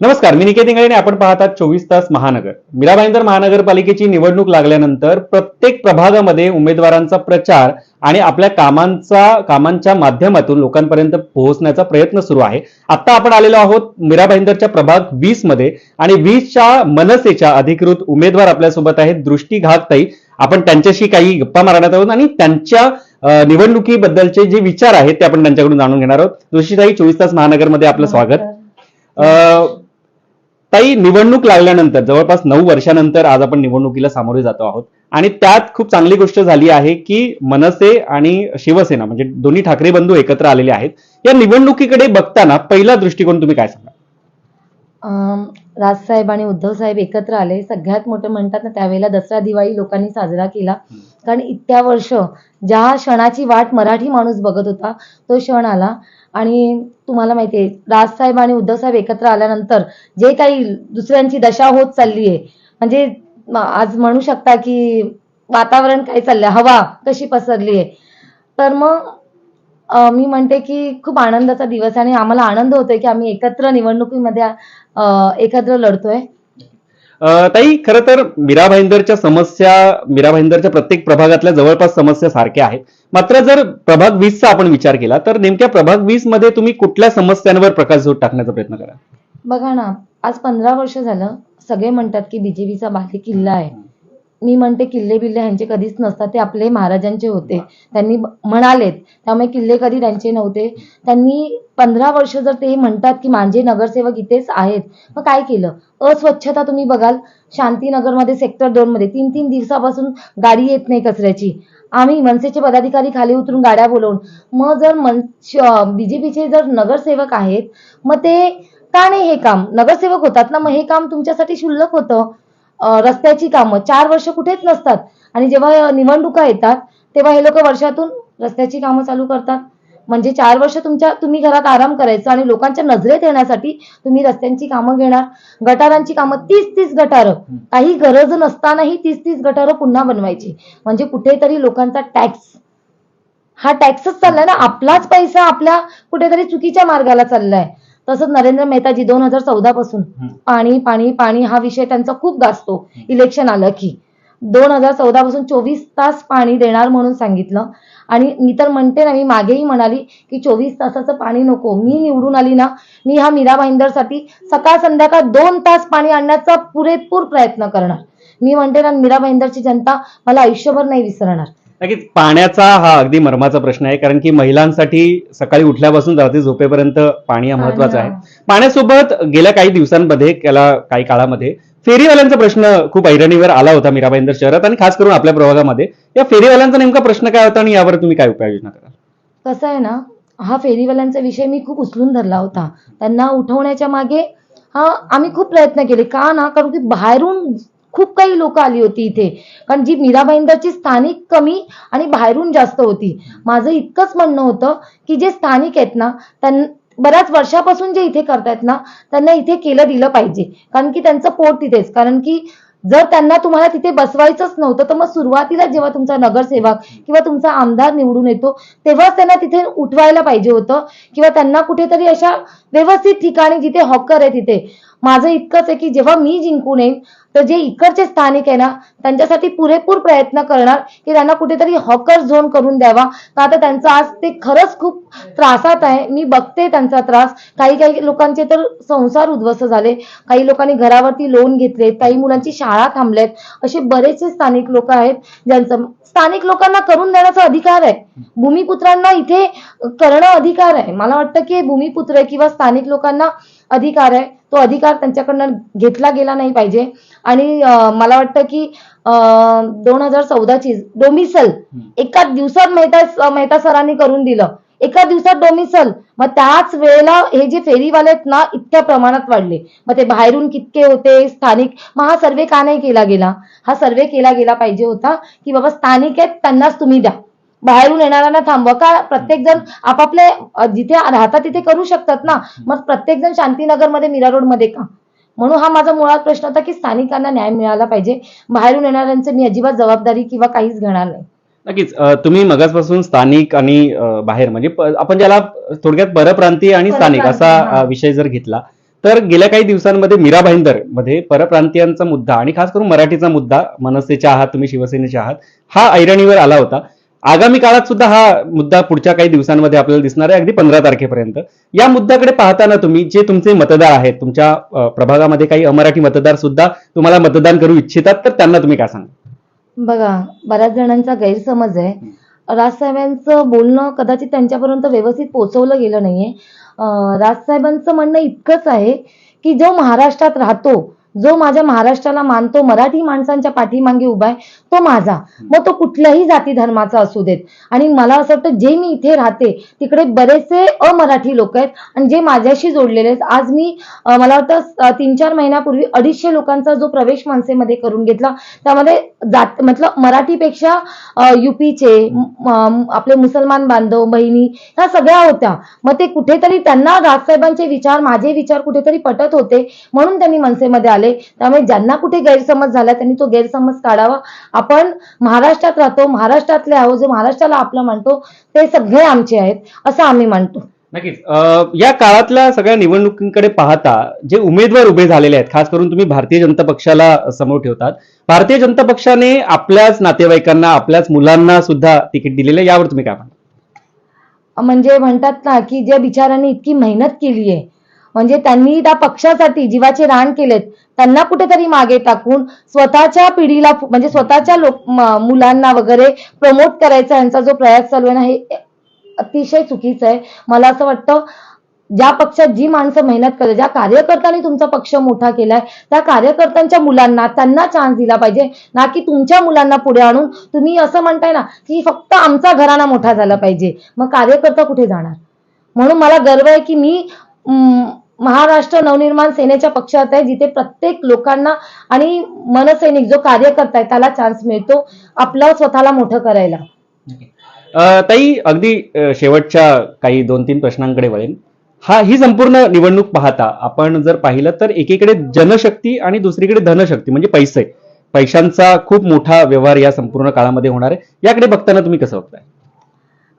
नमस्कार मी निकेत इंगळे आपण पाहतात चोवीस तास महानगर. मीरा भाईंदर महानगरपालिकेची निवडणूक लागल्यानंतर प्रत्येक प्रभागामध्ये उमेदवारांचा प्रचार आणि आपल्या कामांचा कामांच्या माध्यमातून लोकांपर्यंत पोहोचण्याचा प्रयत्न सुरू आहे. आता आपण आलेलो आहोत मीरा भाईंदरच्या प्रभाग वीसमध्ये आणि वीसच्या मनसेच्या अधिकृत उमेदवार आपल्यासोबत आहेत दृष्टी घागताई. आपण त्यांच्याशी काही गप्पा मारण्यात आहोत आणि त्यांच्या निवडणुकीबद्दलचे जे विचार आहेत ते आपण त्यांच्याकडून जाणून घेणार आहोत. दृष्टीताई चोवीस तास महानगरमध्ये आपलं स्वागत. ताई निवडणूक लागल्यानंतर जवळपास नऊ वर्षानंतर आज आपण निवडणुकीला सामोरे जातो आहोत. आणि त्यात खूप चांगली गोष्ट झाली आहे की मनसे आणि शिवसेना म्हणजे दोन्ही ठाकरे बंधू एकत्र आलेले आहेत. या निवडणुकीकडे बघताना पहिला दृष्टिकोन तुम्ही काय सांगा अं, राजसाहेब आणि उद्धव साहेब एकत्र आले. सगळ्यात मोठं म्हणतात ना त्यावेळेला दसरा दिवाळी लोकांनी साजरा केला. कारण इतक्या वर्ष ज्या क्षणाची वाट मराठी माणूस बघत होता तो क्षण आला. आणि तुम्हाला माहिती आहे राजसाहेब आणि उद्धव साहेब एकत्र आल्यानंतर जे काही दुसऱ्यांची दशा होत चालली आहे म्हणजे आज म्हणू शकता की वातावरण काय चाललंय हवा कशी पसरली आहे. तर मग मी म्हणते की खूप आनंदाचा दिवस आहे आणि आम्हाला आनंद होतोय की आम्ही एकत्र निवडणुकीमध्ये एकत्र लढतोय. ताई खरं तर मीरा भाईंदरच्या समस्या मीरा भाईंदरच्या प्रत्येक प्रभागातल्या जवळपास समस्या सारख्या आहेत. मात्र जर प्रभाग वीसचा आपण विचार केला तर नेमक्या प्रभाग वीसमध्ये तुम्ही कुठल्या समस्यांवर प्रकाश झोत टाकण्याचा प्रयत्न करा? बघा ना आज पंधरा वर्ष झालं सगळे म्हणतात की बीजेपीचा बाले किल्ला आहे. मी म्हणते किल्ले बिल्ले ह्यांचे कधीच नसतात ते आपले महाराजांचे होते. त्यांनी म्हणालेत. त्यामुळे किल्ले कधी त्यांचे नव्हते. त्यांनी पंधरा वर्ष जर ते म्हणतात की माझे नगरसेवक इथेच आहेत मग काय केलं? अस्वच्छता तुम्ही बघाल शांतीनगरमध्ये सेक्टर दोन मध्ये तीन तीन दिवसापासून गाडी येत नाही कचऱ्याची. आम्ही मनसेचे पदाधिकारी खाली उतरून गाड्या बोलवून मग जर मन बीजेपीचे जर नगरसेवक आहेत मग ते का नाही हे काम? नगरसेवक होतात ना मग हे काम तुमच्यासाठी शुल्लक होतं. रस्त्याची कामं. चार वर्ष कुठेच नसतात. आणि जेव्हा निवडणुका येतात तेव्हा हे लोक वर्षातून रस्त्याची कामं चालू करतात. म्हणजे चार वर्ष तुमच्या तुम्ही घरात आराम करायचं आणि लोकांच्या नजरेत येण्यासाठी तुम्ही रस्त्यांची कामं घेणार. गटारांची कामं तीस तीस गटारं. काही गरज नसतानाही तीस तीस गटारं पुन्हा बनवायची. म्हणजे कुठेतरी लोकांचा टॅक्स. हा टॅक्सच चाललाय ना. आपलाच पैसा आपल्या कुठेतरी चुकीच्या मार्गाला चाललाय. तसंच नरेंद्र मेहताजी दोन हजार चौदा पासून पाणी पाणी पाणी हा विषय त्यांचा खूप गाजतो. इलेक्शन आलं की. दोन हजार चौदा पासून चोवीस तास पाणी देणार म्हणून सांगितलं. आणि मी तर म्हणते ना मी मागेही म्हणाली की चोवीस तासाचं पाणी नको. मी निवडून आली ना मी हा मीरा भाईंदरसाठी सकाळ संध्याकाळ दोन तास पाणी आणण्याचा पुरेपूर प्रयत्न करणार. मी म्हणते ना मीरा भाईंदरची जनता मला आयुष्यभर नाही विसरणार. नक्कीच पाण्याचा हा अगदी मर्माचा प्रश्न आहे कारण की महिलांसाठी सकाळी उठल्यापासून रात्री झोपेपर्यंत पाणी हा महत्त्वाचा आहे. पाण्यासोबत गेल्या काही दिवसांमध्ये गेल्या काही काळामध्ये फेरीवाल्यांचा प्रश्न खूप ऐरणीवर आला होता मीराबाईंदर शहरात आणि खास करून आपल्या प्रभागामध्ये या फेरीवाल्यांचा नेमका प्रश्न काय होता आणि यावर तुम्ही काय उपाययोजना कराल? कसं आहे ना हा फेरीवाल्यांचा विषय मी खूप उचलून धरला होता. त्यांना उठवण्याच्या मागे हा आम्ही खूप प्रयत्न केले. का ना कारण की बाहेरून खूप काही लोक आली होती इथे. कारण जी मीरा भाईंदरची स्थानिक कमी आणि बाहेरून जास्त होती. माझं इतकंच म्हणणं होतं की जे स्थानिक आहेत ना त्यां बऱ्याच वर्षापासून जे इथे करतायत ना त्यांना इथे केलं दिलं पाहिजे. कारण की त्यांचं पोट तिथेच. कारण की जर त्यांना तुम्हाला तिथे बसवायचंच नव्हतं तर मग सुरुवातीला जेव्हा तुमचा नगरसेवक किंवा तुमचा आमदार निवडून येतो तेव्हाच त्यांना तिथे उठवायला पाहिजे होतं. किंवा त्यांना कुठेतरी अशा व्यवस्थित ठिकाणी जिथे हॉकर आहे तिथे माझं इतकंच आहे की जेव्हा मी जिंकून येईन तर जे इकडचे स्थानिक आहे ना त्यांच्यासाठी पुरेपूर प्रयत्न करणार की त्यांना कुठेतरी हॉकर झोन करून द्यावा. का तर त्यांचा आज ते खरंच खूप त्रासात आहे. मी बघते त्यांचा त्रास. काही काही लोकांचे तर संसार उद्ध्वस्त झाले. काही लोकांनी घरावरती लोन घेतलेत. काही मुलांची शाळा थांबलेत. असे बरेचसे स्थानिक लोक आहेत ज्यांचं स्थानिक लोकांना करून देण्याचा अधिकार आहे. भूमिपुत्रांना इथे करणं अधिकार आहे. मला वाटतं की भूमिपुत्र किंवा स्थानिक लोकांना अधिकार आहे. तो अधिकार त्यांच्याकडनं घेतला गेला नाही पाहिजे. आणि मला वाटतं की दोन हजार चौदाची डोमिसल एका दिवसात मेहता मेहता सरांनी करून दिलं. एका दिवसात डोमिसल मग त्याच वेळेला हे जे फेरीवाले आहेत ना इतक्या प्रमाणात वाढले. मग ते बाहेरून कितके होते स्थानिक मग हा सर्वे का नाही केला गेला? हा सर्वे केला गेला पाहिजे होता की बाबा स्थानिक आहेत त्यांनाच तुम्ही द्या. बाहेरून येणाऱ्यांना थांबवा. का प्रत्येक जण आपापले जिथे राहतात तिथे करू शकतात ना? मग प्रत्येक जण शांतीनगरमध्ये मीरा रोडमध्ये का? म्हणून हा माझा मुळात प्रश्न होता की स्थानिकांना न्याय मिळाला पाहिजे. बाहेरून येणाऱ्यांचं मी अजिबात जबाबदारी किंवा काहीच घेणार नाही. नक्कीच. तुम्ही मगाचपासून स्थानिक आणि बाहेर म्हणजे आपण ज्याला थोडक्यात परप्रांतीय आणि स्थानिक असा विषय जर घेतला तर गेल्या काही दिवसांमध्ये मीरा भाईंदरमध्ये परप्रांतीयांचा मुद्दा आणि खास करून मराठीचा मुद्दा मनसेचे आहात तुम्ही शिवसेनेचे आहात हा ऐरणीवर आला होता. आगामी काळात सुद्धा हा मुद्दा पुढच्या काही दिवसांमध्ये आपल्याला दिसणार आहे अगदी पंधरा तारखेपर्यंत. या मुद्द्याकडे पाहताना तुम्ही जे तुमचे मतदार आहेत तुमच्या प्रभागामध्ये काही अमराठी मतदार सुद्धा तुम्हाला मतदान करू इच्छितात तर त्यांना तुम्ही काय सांगा बघा बऱ्याच जणांचा गैरसमज आहे. राजसाहेबांचं बोलणं कदाचित त्यांच्यापर्यंत व्यवस्थित पोहोचवलं गेलं नाहीये. राजसाहेबांचं म्हणणं इतकंच आहे की जो महाराष्ट्रात राहतो जो माझ्या महाराष्ट्राला मानतो मराठी माणसांच्या पाठीमागे उभा आहे तो माझा. मग तो कुठल्याही जाती धर्माचा असू देत. आणि मला असं वाटतं जे मी इथे राहते तिकडे बरेचसे अमराठी लोक आहेत आणि जे माझ्याशी जोडलेले आहेत. आज मी मला वाटतं तीन चार महिन्यापूर्वी अडीचशे लोकांचा जो प्रवेश मनसेमध्ये करून घेतला त्यामध्ये जात मतलब मराठीपेक्षा युपीचे आपले मुसलमान बांधव बहिणी ह्या सगळ्या होत्या. मग ते कुठेतरी त्यांना राजसाहेबांचे विचार माझे विचार कुठेतरी पटत होते म्हणून त्यांनी मनसेमध्ये आले. त्यामुळे ज्यांना कुठे गैरसमज झाला त्यांनी तो गैरसमज काढावा. आपण महाराष्ट्रात राहतो महाराष्ट्रातले आहोत जे महाराष्ट्राला आपलं म्हणतो ते सगळे आमचे आहेत असं आम्ही मानतो. नक्कीच. या काळातल्या सगळ्या निवडणुकींकडे पाहता जे उमेदवार उभे झालेले आहेत खास करून तुम्ही भारतीय जनता पक्षाला समोर ठेवतात भारतीय जनता पक्षाने आपल्याच नातेवाईकांना आपल्याच मुलांना सुद्धा तिकीट दिलेलं. यावर तुम्ही काय म्हणता? म्हणजे म्हणतात ना की ज्या बिचारांनी इतकी मेहनत केली आहे म्हणजे त्यांनी त्या पक्षासाठी जीवाचे रान केलेत त्यांना कुठेतरी मागे टाकून स्वतःच्या पिढीला म्हणजे स्वतःच्या लोक मुलांना वगैरे प्रमोट करायचा यांचा जो प्रयास चालू आहे ना हे अतिशय चुकीचं आहे. मला असं वाटतं ज्या पक्षात जी माणसं मेहनत करतात ज्या कार्यकर्त्यांनी तुमचा पक्ष मोठा केलाय त्या कार्यकर्त्यांच्या मुलांना त्यांना चान्स दिला पाहिजे. ना की तुमच्या मुलांना पुढे आणून तुम्ही असं म्हणताय ना की फक्त आमचा घराणा मोठा झाला पाहिजे. मग कार्यकर्ता कुठे जाणार? म्हणून मला गर्व आहे की मी महाराष्ट्र नवनिर्माण सेनेच्या पक्षात आहे जिथे प्रत्येक लोकांना आणि मनसैनिक जो कार्यकर्ता आहे त्याला चान्स मिळतो आपलं स्वतःला मोठं करायला. ताई अगदी शेवटच्या काही दोन तीन प्रश्नांकडे वळेन. हा ही संपूर्ण निवडणूक पाहता आपण जर पाहिलं तर एकीकडे जनशक्ती आणि दुसरीकडे धनशक्ती म्हणजे पैसे. पैशांचा खूप मोठा व्यवहार या संपूर्ण काळामध्ये होणार आहे. याकडे बघताना तुम्ही कसं बघताय?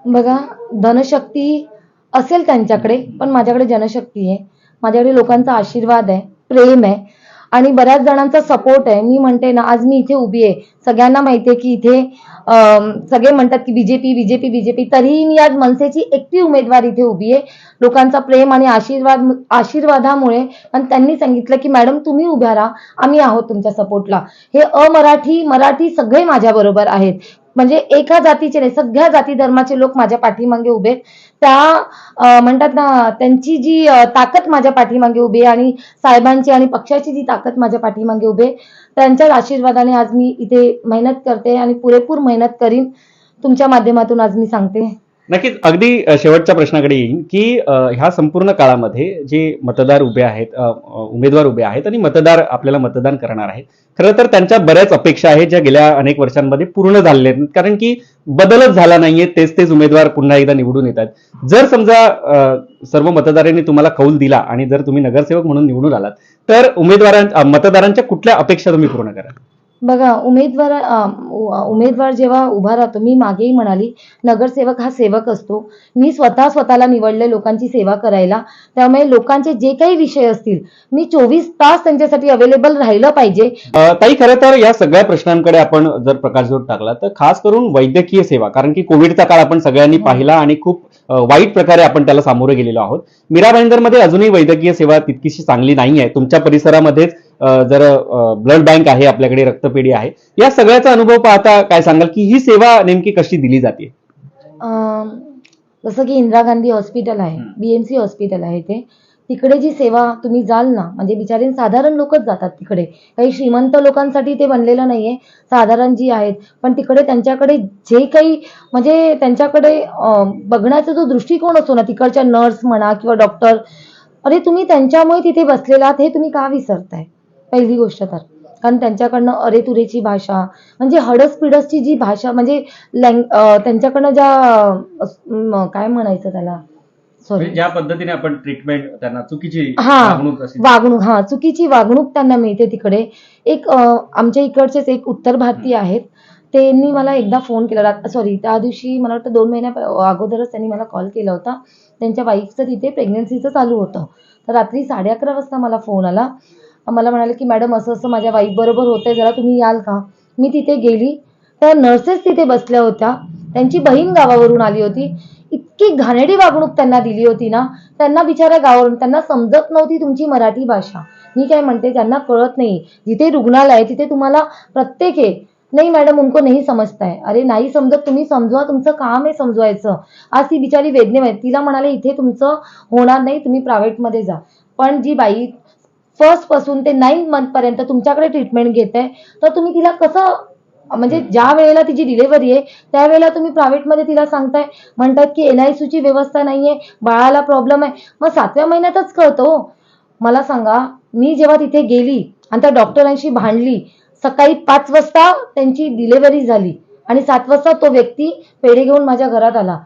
बघा धनशक्ती असेल त्यांच्याकडे पण माझ्याकडे जनशक्ती आहे. माझ्याकडे लोकांचा आशीर्वाद आहे प्रेम आहे. आणि बऱ्याच जणांचा सपोर्ट आहे. मी म्हणते ना आज मी इथे उभी आहे. सगळ्यांना माहिती आहे की इथे सगळे म्हणतात की बीजेपी बीजेपी बीजेपी तरीही मी आज मनसेची एकटी उमेदवार इथे उभी आहे. लोकांचा प्रेम आणि आशीर्वाद आशीर्वादामुळे आणि त्यांनी सांगितलं की मॅडम तुम्ही उभ्या राहा. आम्ही आहोत तुमच्या सपोर्टला हे अमराठी मराठी सगळे माझ्या बरोबर आहेत. म्हणजे एका जातीचे नाही सगळ्या जाती धर्माचे लोक माझ्या पाठीमागे उभे. त्या म्हणतात ना त्यांची जी ताकद माझ्या पाठीमागे उभी आहे आणि साहेबांची आणि पक्षाची जी ताकद माझ्या पाठीमागे उभे त्यांच्या त्यांच्याच आशीर्वादाने आज मी इथे मेहनत करते आणि पुरेपूर मेहनत करीन. तुमच्या माध्यमातून आज मी सांगते. नक्कीच अगदी शेवटच्या प्रश्नाकडे येईन की ह्या संपूर्ण काळामध्ये जे मतदार उभे आहेत उमेदवार उभे आहेत आणि मतदार आपल्याला मतदान करणार आहेत. खरं तर त्यांच्या बऱ्याच अपेक्षा आहेत ज्या गेल्या अनेक वर्षांमध्ये पूर्ण झालेल्या आहेत. कारण की बदलच झाला नाहीये तेच तेच उमेदवार पुन्हा एकदा निवडून येतात जर समजा सर्व मतदारांनी तुम्हाला कौल दिला आणि जर तुम्ही नगरसेवक म्हणून निवडून आलात तर उमेदवारां मतदारांच्या कुठल्या अपेक्षा तुम्ही पूर्ण कराल? बघा उमेदवार उमेदवार जेव्हा उभा राहतो मी मागेही म्हणाली नगरसेवक हा सेवक असतो. मी स्वतः स्वतःला निवडले लोकांची सेवा करायला. त्यामुळे लोकांचे जे काही विषय असतील मी चोवीस तास त्यांच्यासाठी अवेलेबल राहिलं पाहिजे. ताई खरं तर या सगळ्या प्रश्नांकडे आपण जर प्रकाशझोत टाकला तर खास करून वैद्यकीय सेवा कारण की कोविडचा काळ आपण सगळ्यांनी पाहिला आणि खूप वाईट प्रकारे आपण त्याला सामोरे गेलेलो आहोत. मीरा भाईंदरमध्ये अजूनही वैद्यकीय सेवा तितकीशी चांगली नाही आहे तुमच्या परिसरामध्येच जर ब्लड बँक आहे आपल्याकडे रक्तपेढी आहे या सगळ्याचा अनुभव पाहता काय सांगाल की ही सेवा नेमकी कशी दिली जाते? जसं की इंदिरा गांधी हॉस्पिटल आहे. बीएमसी हॉस्पिटल आहे ते तिकडे जी सेवा तुम्ही जाल ना म्हणजे बिचारे साधारण लोकच जातात तिकडे. काही श्रीमंत लोकांसाठी ते बनलेलं नाहीये साधारण जी आहेत. पण तिकडे त्यांच्याकडे जे काही म्हणजे त्यांच्याकडे बघण्याचा जो दृष्टिकोन असतो ना तिकडच्या नर्स म्हणा किंवा डॉक्टर अरे तुम्ही त्यांच्यामुळे तिथे बसलेला आहात हे तुम्ही का विसरताय? पहिली गोष्ट तर. कारण त्यांच्याकडनं अरे तुरेची भाषा म्हणजे हडस पिडसची जी भाषा म्हणजे लँग त्यांच्याकडनं ज्या काय म्हणायचं त्याला? सॉरी ज्या पद्धतीने आपण ट्रीटमेंट त्यांना चुकीची हा वागणूक हा चुकीची वागणूक त्यांना मिळते तिकडे. एक अं, आमच्या इकडचेच एक उत्तर भारतीय आहेत. त्यांनी मला एकदा फोन केला. सॉरी त्या दिवशी मला वाटतं दोन महिन्या प- अगोदरच त्यांनी मला कॉल केला होता. त्यांच्या वाईफचं तिथे प्रेग्नन्सीचं चालू होतं. तर रात्री साडे अकरा वाजता मला फोन आला. मला म्हणाले की मॅडम असं असं माझ्या वाईफ बरोबर होतंय जरा तुम्ही याल का? मी तिथे गेली. तर नर्सेस तिथे बसल्या होत्या. त्यांची बहीण गावावरून आली होती. इतकी घाणेरडी वागणूक त्यांना दिली होती ना. त्यांना बिचाऱ्या गावावरून त्यांना समजत नव्हती तुमची मराठी भाषा. मी काय म्हणते त्यांना कळत नाही. जिथे रुग्णालय आहे तिथे तुम्हाला प्रत्येक हे. नाही मॅडम उनको नाही समजताय. अरे नाही समजत. तुम्ही समजवा. तुमचं काम आहे समजवायचं. आज ती बिचारी वेदने तिला म्हणाले इथे तुमचं होणार नाही. तुम्ही प्रायव्हेटमध्ये जा. पण जी बाई फर्स्टपासून ते नाईन्थ मंथ पर्यंत तुमच्याकडे ट्रीटमेंट घेत आहे तर तुम्ही तिला कसं म्हणजे ज्या वेळेला तिची डिलिव्हरी आहे त्यावेळेला तुम्ही प्रायव्हेटमध्ये तिला सांगताय म्हणतात की एन आय ची व्यवस्था नाहीये बाळाला प्रॉब्लेम आहे. मग सातव्या महिन्यातच कळतो हो. मला सांगा मी जेव्हा तिथे गेली आणि त्या डॉक्टरांशी भांडली सकाळी पाच वाजता त्यांची डिलिव्हरी झाली आणि सात वाजता तो व्यक्ती पेढे घेऊन माझ्या घरात आला.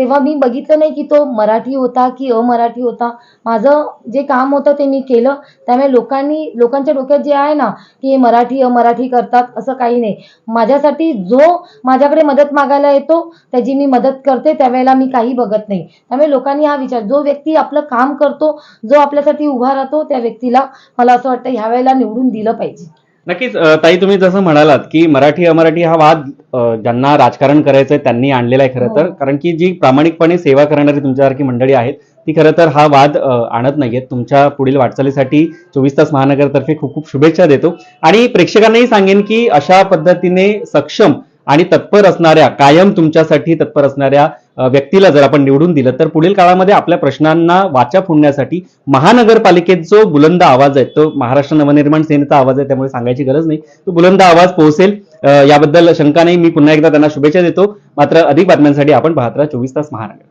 तेव्हा मी बघितलं नाही की तो मराठी होता की अमराठी होता. माझं जे काम होतं ते मी केलं. त्यामुळे लोकांनी लोकांच्या डोक्यात जे आहे ना की मराठी अमराठी करतात असं काही नाही. माझ्यासाठी जो माझ्याकडे मदत मागायला येतो त्याची मी मदत करते त्यावेळेला मी काही बघत नाही. त्यामुळे लोकांनी हा विचार जो व्यक्ती आपलं काम करतो जो आपल्यासाठी उभा राहतो त्या व्यक्तीला मला असं वाटतं ह्या वेळेला निवडून दिलं पाहिजे. नक्कीच ताई तुम्ही जसं म्हणालात की मराठी अमराठी हा वाद ज्यांना राजकारण करायचंय त्यांनी आणलेला आहे खरं तर. हो. कारण की जी प्रामाणिकपणे सेवा करणारी तुमच्यासारखी मंडळी आहेत ती खरं तर हा वाद आणत नाहीयेत. तुमच्या पुढील वाटचालीसाठी चोवीस तास महानगरतर्फे खूप खूप शुभेच्छा देतो. आणि प्रेक्षकांनाही सांगेन की अशा पद्धतीने सक्षम आणि तत्पर असणाऱ्या कायम तुमच्यासाठी तत्पर असणाऱ्या व्यक्तीला जर आपण निवडून दिलं तर पुढील काळामध्ये आपल्या प्रश्नांना वाचा फोडण्यासाठी महानगरपालिकेत जो बुलंद आवाज आहे तो महाराष्ट्र नवनिर्माण सेनेचा आवाज आहे त्यामुळे सांगायची गरज नाही. तो बुलंद आवाज पोहोचेल. याबद्दल शंका नाही मी पुन्हा एकदा त्यांना शुभेच्छा देतो. मात्र अधिक बातम्यांसाठी आपण पाहत राहा चोवीस तास महानगर.